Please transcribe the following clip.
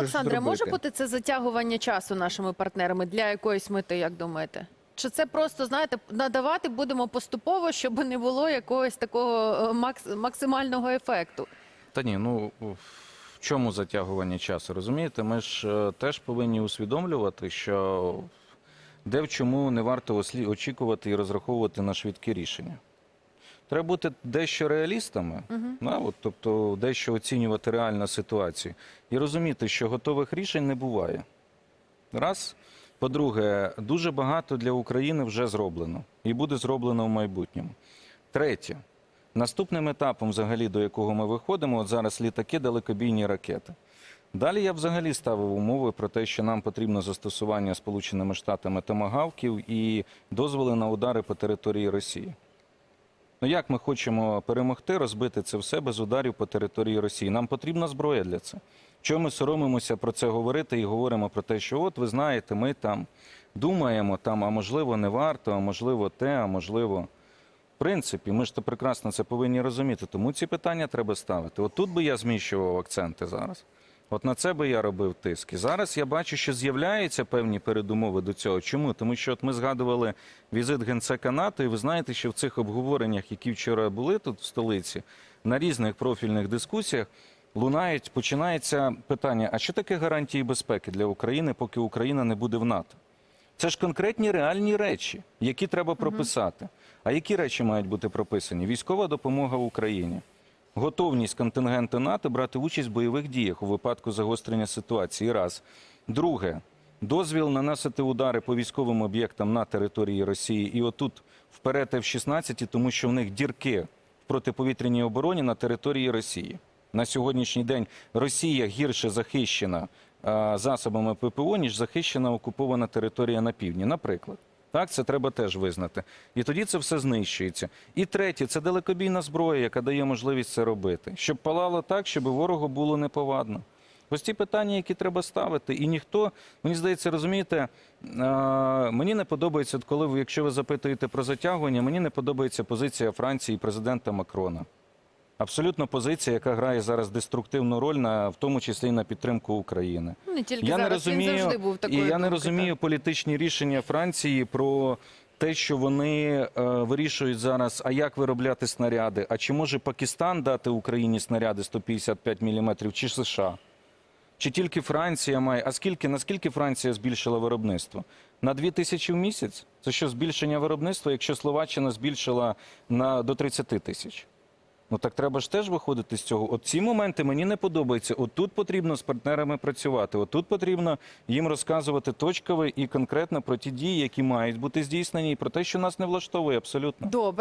Олександре, може бути це затягування часу нашими партнерами для якоїсь мети, як думаєте? Чи це просто знаєте, надавати будемо поступово, щоб не було якогось такого е, макс- максимального ефекту? Та ні, ну в чому затягування часу? Розумієте, ми ж е, теж повинні усвідомлювати, що де в чому не варто очікувати і розраховувати на швидкі рішення. Треба бути дещо реалістами, да, от, тобто дещо оцінювати реальну ситуацію і розуміти, що готових рішень не буває. Раз. По-друге, дуже багато для України вже зроблено і буде зроблено в майбутньому. Третє. Наступним етапом, взагалі, до якого ми виходимо, от зараз літаки, далекобійні ракети. Далі я взагалі ставив умови про те, що нам потрібно застосування Сполученими Штатами томагавків і дозволи на удари по території Росії. Ну як ми хочемо перемогти, розбити це все без ударів по території Росії? Нам потрібна зброя для це. Чому ми соромимося про це говорити і говоримо про те, що от ви знаєте, ми там думаємо, там, а можливо, не варто, а можливо, те, а можливо. В принципі, ми ж то прекрасно це повинні розуміти. Тому ці питання треба ставити. От тут би я зміщував акценти зараз. От на це би я робив тиск. І зараз я бачу, що з'являються певні передумови до цього. Чому? Тому що от ми згадували візит генсека НАТО, і ви знаєте, що в цих обговореннях, які вчора були тут в столиці, на різних профільних дискусіях лунають, починається питання: а що таке гарантії безпеки для України, поки Україна не буде в НАТО? Це ж конкретні реальні речі, які треба прописати. А які речі мають бути прописані? Військова допомога Україні, готовність контингенту НАТО брати участь в бойових діях у випадку загострення ситуації. Раз. Друге, дозвіл наносити удари по військовим об'єктам на території Росії. І отут вперед F-16, тому що в них дірки в протиповітряній обороні на території Росії. На сьогоднішній день Росія гірше захищена засобами ППО, ніж захищена окупована територія на півдні, наприклад. Так, це треба теж визнати. І тоді це все знищується. І третє це далекобійна зброя, яка дає можливість це робити, щоб палало так, щоб ворогу було неповадно. Ось ті питання, які треба ставити, і ніхто, мені здається, розумієте, е, мені не подобається, коли ви, якщо ви запитуєте про затягування, мені не подобається позиція Франції і президента Макрона. Абсолютно позиція, яка грає зараз деструктивну роль, на, в тому числі і на підтримку України. Ну, Не тільки Я не зараз, він завжди був і такою. я не розумію політичні рішення Франції про те, що вони е, вирішують зараз, а як виробляти снаряди, а чи може Пакистан дати Україні снаряди 155 мм, чи США? Чи тільки Франція має? А скільки наскільки Франція збільшила виробництво? На 2 тисячі в місяць? Це що збільшення виробництва, якщо Словаччина збільшила на до 30 тисяч? Ну так треба ж теж виходити з цього. От ці моменти мені не подобаються. От тут потрібно з партнерами працювати. От тут потрібно їм розказувати точково і конкретно про ті дії, які мають бути здійснені, і про те, що нас не влаштовує абсолютно. Добре.